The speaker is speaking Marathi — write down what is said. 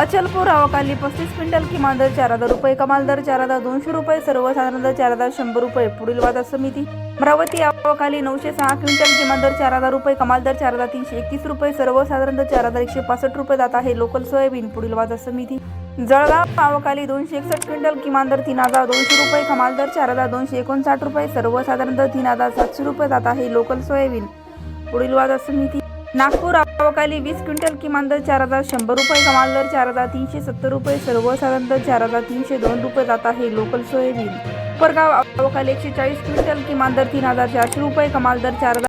अचलपूर अवकाली पस्तीस क्विंटल किमान दर चार हजार रुपये कमाल दर चार हजार दोनशे रुपये सर्वसाधारण दर चार हजार शंभर रुपये पुढील वादा समिती. अमरावती अवकाली नऊशे सहा क्विंटल किमान दर चार हजार रुपये कमाल दर चार हजार तीनशे एकतीस रुपये सर्वसाधारण दर चार हजार एकशे पासष्ट रुपये जात आहे लोकल सोयाबीन पुढील वादा समिती. जळगाव अवकाली दोनशे एकसष्ट क्विंटल किमान दर तीन हजार दोनशे रुपये कमाल दर चार हजार दोनशे एकोणसाठ रुपये सर्वसाधारण दर तीन हजार सातशे रुपये जात आहे लोकल सोयाबीन. पुढील वादा समिती. नागपूर गावाखाली वीस क्विंटल किमान दर चार हजार शंभर रुपये कमाल दर चार हजार तीनशे सत्तर रुपये सर्वसाधारण दर चार हजार तीनशे दोन रुपये जात आहे लोकल सोयाबीन. उपरगाव अवकाली एकशे चाळीस क्विंटल किमान दर तीन हजार चारशे रुपये कमाल दर चार हजार